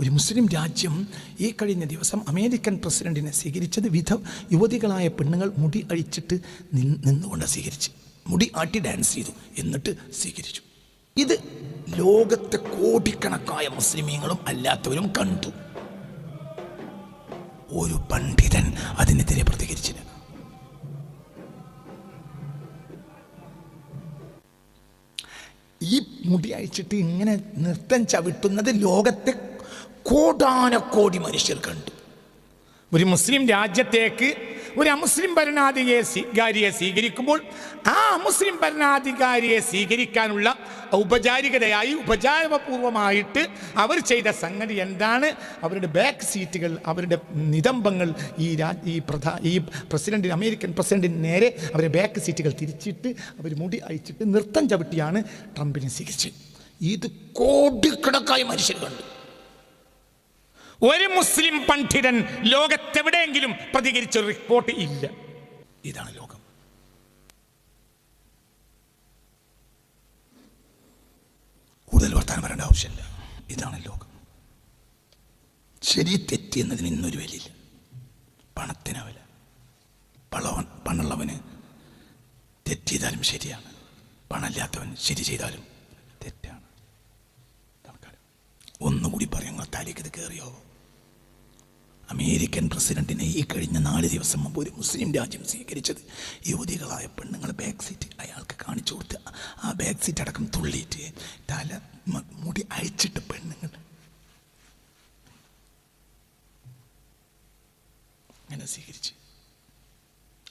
ഒരു മുസ്ലിം രാജ്യം ഈ കഴിഞ്ഞ ദിവസം അമേരിക്കൻ പ്രസിഡന്റിനെ സ്വീകരിച്ചത് വിധ യുവതികളായ പെണ്ണുങ്ങൾ മുടി അഴിച്ചിട്ട് നിന്ന് നിന്നുകൊണ്ട് സ്വീകരിച്ച്. മുടി ആട്ടി ഡാൻസ് ചെയ്തു. എന്നിട്ട് സ്വീകരിച്ചു. ഇത് ലോകത്തെ കോടിക്കണക്കായ മുസ്ലിമീങ്ങളും അല്ലാത്തവരും കണ്ടു. ഒരു പണ്ഡിതൻ അതിനെതിരെ പ്രതികരിച്ചില്ല. ഈ മുടി അഴിച്ചിട്ട് ഇങ്ങനെ നൃത്തം ചവിട്ടുന്നത് ലോകത്തെ കോടാനക്കോടി മനുഷ്യർ കണ്ടു. ഒരു മുസ്ലിം രാജ്യത്തേക്ക് ഒരു അമുസ്ലിം ഭരണാധികാരിയെ സ്വീകാരിയെ സ്വീകരിക്കുമ്പോൾ ആ അമുസ്ലിം ഭരണാധികാരിയെ സ്വീകരിക്കാനുള്ള ഔപചാരികതയായി ഉപചാരപൂർവമായിട്ട് അവർ ചെയ്ത സംഗതി എന്താണ്? അവരുടെ ബാക്ക് സീറ്റുകൾ അവരുടെ നിതംബങ്ങൾ ഈ രാ ഈ പ്രധാ ഈ പ്രസിഡന്റിന് അമേരിക്കൻ പ്രസിഡന്റിന് നേരെ അവരുടെ ബാക്ക് സീറ്റുകൾ തിരിച്ചിട്ട് അവർ മുടി അയച്ചിട്ട് നൃത്തം ചവിട്ടിയാണ് ട്രംപിനെ സ്വീകരിച്ചത്. ഇത് കോടിക്കണക്കായി മനുഷ്യർ കണ്ടു. ഒരു മുസ്ലിം പണ്ഡിതൻ ലോകത്തെവിടെയെങ്കിലും പ്രതികരിച്ച റിപ്പോർട്ട് ഇല്ല. ഇതാണ് ലോകം. കൂടുതൽ വർത്താനം വരേണ്ട ആവശ്യമില്ല. ഇതാണ് ലോകം. ശരി തെറ്റി എന്നതിന് ഇന്നൊരു വിലയില്ല. പണത്തിന് വില. പണവൻ പണുള്ളവന് തെറ്റ് ചെയ്താലും ശരിയാണ്. പണമില്ലാത്തവൻ ശരി ചെയ്താലും തെറ്റാണ്. ഒന്നുകൂടി പറയാം താലേക്ക് ഇത് കയറിയോ അമേരിക്കൻ പ്രസിഡന്റിനെ ഈ കഴിഞ്ഞ നാല് ദിവസം മുമ്പ് ഒരു മുസ്ലിം രാജ്യം സ്വീകരിച്ചത്. യുവതികളായ പെണ്ണുങ്ങൾ ബാക്ക് സീറ്റ് അയാൾക്ക് കാണിച്ചു കൊടുത്ത് ആ ബാക്ക് സീറ്റ് അടക്കം തുള്ളിയിട്ട് തല മുടി അഴിച്ചിട്ട് പെണ്ണുങ്ങൾ. അങ്ങനെ സ്വീകരിച്ച്.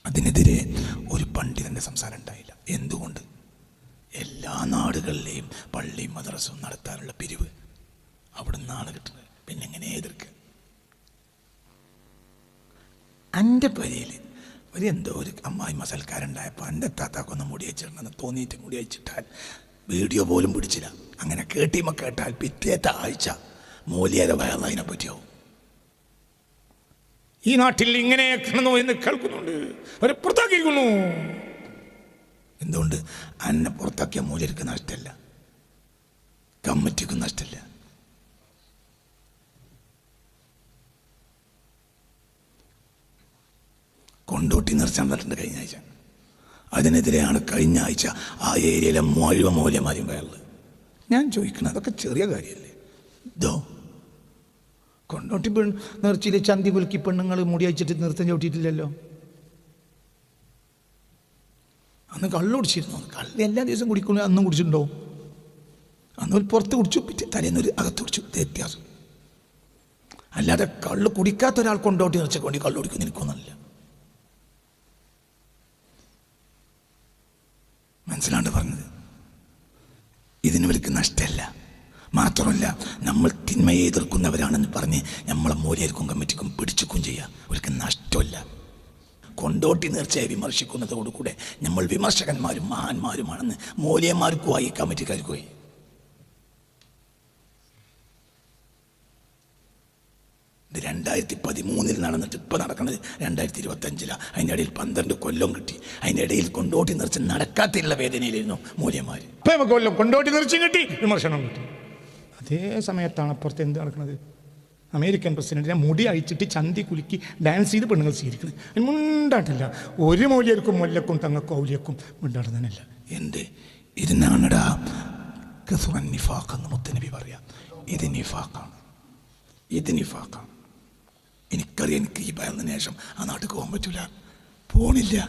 അതിനെതിരെ ഒരു പണ്ഡിതന്റെ സംസാരം ഉണ്ടായില്ല. എന്തുകൊണ്ട്? എല്ലാ നാടുകളിലെയും പള്ളിയും മദ്രസവും നടത്താനുള്ള പിരിവ് അവിടെ നിന്നാണ് കിട്ടുന്നത്. പിന്നെ എങ്ങനെ എതിർക്കുക എന്റെ പരിയിൽ ഒരു എന്തോ ഒരു അമ്മായി മസൽക്കാരുണ്ടായപ്പോൾ എന്റെ താത്താക്കൊന്ന് മുടി വെച്ചിട്ടുണ്ടെന്ന് തോന്നിയിട്ട് മുടി വെച്ചിട്ടാൽ വീഡിയോ പോലും പിടിച്ചില്ല. അങ്ങനെ കേട്ടിമ കേട്ടാൽ പിറ്റേത്തെ ആഴ്ച മൂല്യര വയറതിനെ പറ്റിയാവും ഈ നാട്ടിൽ ഇങ്ങനെ കാണുന്നു എന്ന് കേൾക്കുന്നുണ്ട്. അവരെ പുറത്താക്കിയിരിക്കുന്നു. എന്തുകൊണ്ട്? അന്നെ പുറത്താക്കിയ മൂല്യർക്ക് നഷ്ടമല്ല. കമ്മിറ്റിക്കുന്ന നഷ്ടമല്ല. കൊണ്ടോട്ടി നിർച്ചാൻ പറഞ്ഞിട്ടുണ്ട് കഴിഞ്ഞ ആഴ്ച. അതിനെതിരെയാണ് കഴിഞ്ഞ ആഴ്ച ആ ഏരിയയിലെ മുഴുവൻ മൂല്യമാരും കയറുന്നത് ഞാൻ ചോദിക്കണം അതൊക്കെ ചെറിയ കാര്യമല്ലേ ഇതോ കൊണ്ടോട്ടി പെൺ നിർച്ചിയിൽ ചന്തി പുലുക്കി പെണ്ണുങ്ങൾ മുടി അയച്ചിട്ട് നൃത്തം ചവിട്ടിയിട്ടില്ലല്ലോ? അന്ന് കള്ളു കുടിച്ചിരുന്നു? കള്ള് എല്ലാ ദിവസവും കുടിക്കുന്നു അന്നും കുടിച്ചിട്ടുണ്ടോ? അന്ന് ഒരു പുറത്ത് കുടിച്ചു പിറ്റേ തലേന്നൊരു അകത്ത് കുടിച്ചു. വ്യത്യാസം. അല്ലാതെ കള്ള് കുടിക്കാത്ത ഒരാൾ കൊണ്ടോട്ടി നിർച്ച കൊണ്ട് കള്ളു കുടിക്കുന്ന എനിക്കൊന്നല്ല മനസ്സിലാണ്ട് പറഞ്ഞത്. ഇതിന് ഇവർക്ക് നഷ്ടമല്ല. മാത്രമല്ല നമ്മൾ തിന്മയെ എതിർക്കുന്നവരാണെന്ന് പറഞ്ഞ് നമ്മളെ മൂല്യർക്കും കമ്മിറ്റിക്കും പിടിച്ചുക്കും ചെയ്യുക ഇവർക്ക് നഷ്ടമല്ല. കൊണ്ടോട്ടി നേർച്ചയെ വിമർശിക്കുന്നതോടുകൂടെ നമ്മൾ വിമർശകന്മാരും മഹാന്മാരുമാണെന്ന് മോലിയന്മാർക്കുമായി കമ്മിറ്റിക്കാർക്കുമായി ഇത് രണ്ടായിരത്തി പതിമൂന്നിൽ നടന്നിട്ട് ഇപ്പോൾ നടക്കുന്നത് രണ്ടായിരത്തി ഇരുപത്തഞ്ചിലാണ് അതിന്റെ ഇടയിൽ പന്ത്രണ്ട് കൊല്ലം കിട്ടി. അതിന്റെ ഇടയിൽ കൊണ്ടോട്ടി നിറച്ച് നടക്കാത്തില്ല വേദനയിലായിരുന്നു മൂല്യമാർ ഇപ്പം നമുക്ക് കൊല്ലം കൊണ്ടോട്ടി നിറച്ചും കിട്ടി വിമർശനം കിട്ടി. അതേ സമയത്താണ് അപ്പുറത്ത് എന്ത് നടക്കുന്നത് അമേരിക്കൻ പ്രസിഡന്റിനെ മുടി അഴിച്ചിട്ട് ചന്തി കുലുക്കി ഡാൻസ് ചെയ്ത് പെണ്ണുങ്ങൾ സ്വീകരിക്കുന്നത് അതിന് മുണ്ടാട്ടില്ല. ഒരു മൂല്യർക്കും മുല്ലക്കും തങ്ങൾക്കും ഔലിയക്കും മുണ്ടാടുന്നതിനല്ല എന്ത്? ഇതിനാണടാ കസുറൻ നിഫാഖ് എന്ന് മുത്തനബി പറയാം. ഇത് നിഫാഖാണ്. ഇത് നിഫാഖാണ്. എനിക്കറിയാം എനിക്ക് ഈ ഭയന്നതിന് ശേഷം ആ നാട്ടിൽ പോകാൻ പറ്റൂല. പോണില്ല.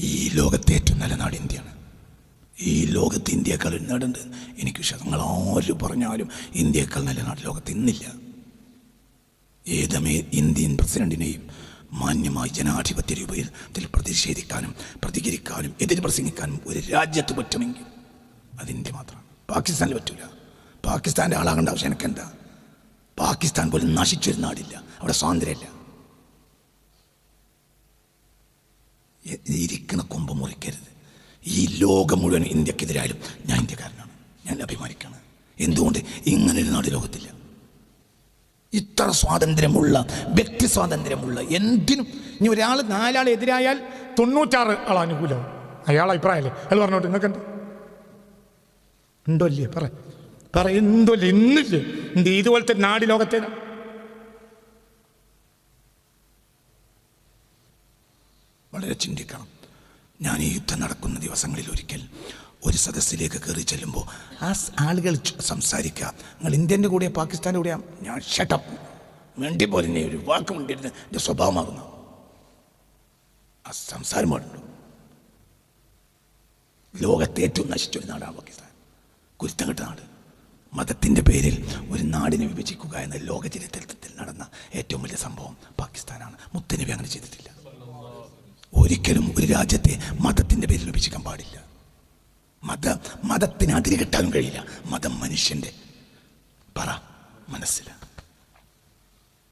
ഈ ലോകത്തെ ഏറ്റവും നല്ല നാട് ഇന്ത്യയാണ്. ഈ ലോകത്ത് ഇന്ത്യക്കാൾ ഒരു നാടുണ്ട്. എനിക്ക് വിശ്വാസങ്ങൾ ആര് പറഞ്ഞാലും ഇന്ത്യക്കാൾ നല്ല നാട് ലോകത്ത് ഇന്നില്ല. ഏതമേ ഇന്ത്യൻ പ്രസിഡന്റിനെയും മാന്യമായി ജനാധിപത്യ രൂപത്തിൽ പ്രതിഷേധിക്കാനും പ്രതികരിക്കാനും എതിര് പ്രസംഗിക്കാനും ഒരു രാജ്യത്ത് പറ്റുമെങ്കിൽ അത് ഇന്ത്യ മാത്രമാണ്. പാകിസ്ഥാനിൽ പറ്റൂല. പാകിസ്ഥാന്റെ ആളാകേണ്ട ആവശ്യം എനിക്കെന്താ? പാകിസ്ഥാൻ പോലും നശിച്ചൊരു നാടില്ല. അവിടെ സ്വാതന്ത്ര്യമില്ല. ഇരിക്കണ കൊമ്പ് മുറിക്കരുത്. ഈ ലോകം മുഴുവൻ ഇന്ത്യക്കെതിരായാലും ഞാൻ ഇന്ത്യക്കാരനാണ്. ഞാൻ അഭിമാനിക്കാണ്. എന്തുകൊണ്ട്? ഇങ്ങനൊരു നാട് ലോകത്തില്ല. ഇത്ര സ്വാതന്ത്ര്യമുള്ള വ്യക്തി സ്വാതന്ത്ര്യമുള്ള എന്തിനും ഇനി ഒരാൾ നാലാൾ എതിരായാൽ തൊണ്ണൂറ്റാറ് ആൾ അനുകൂലവും. അയാൾ അഭിപ്രായമല്ലേ? അയാൾ പറഞ്ഞോട്ട് നിങ്ങൾക്കുണ്ട് ഉണ്ടോ ഇല്ലേ പറ. പറയുന്നില്ല ഇന്നില്ല? എന്ത് ഇതുപോലത്തെ നാടി ലോകത്തെ? വളരെ ചിന്തിക്കണം. ഞാൻ ഈ യുദ്ധം നടക്കുന്ന ദിവസങ്ങളിൽ ഒരിക്കൽ ഒരു സദസ്സിലേക്ക് കയറി ചെല്ലുമ്പോൾ ആ ആളുകൾ സംസാരിക്കുക നിങ്ങൾ ഇന്ത്യന്റെ കൂടെയാ പാകിസ്ഥാന്റെ കൂടെയാ ഞാൻ ഷട്ടപ്പ് വേണ്ടി പോലെ ഒരു വാക്ക് വേണ്ടിയിരുന്ന എന്റെ സ്വഭാവമാകുന്നു. ആ സംസാരം പാടുണ്ടോ? ലോകത്തെ ഏറ്റവും നശിച്ചൊരു നാടാണ് പാകിസ്ഥാൻ. കുരുത്തം കെട്ട നാട്. മതത്തിന്റെ പേരിൽ ഒരു നാടിനെ വിഭജിക്കുക എന്ന ലോക ചരിത്രത്തിൽ നടന്ന ഏറ്റവും വലിയ സംഭവം പാകിസ്ഥാനാണ്. മുത്തനബി അങ്ങനെ ചെയ്തിട്ടില്ല. ഒരിക്കലും ഒരു രാജ്യത്തെ മതത്തിന്റെ പേരിൽ വിഭജിക്കാൻ പാടില്ല. മത മതത്തിന് അതിര് കഴിയില്ല. മതം മനുഷ്യന്റെ പറ മനസ്സിലാണ്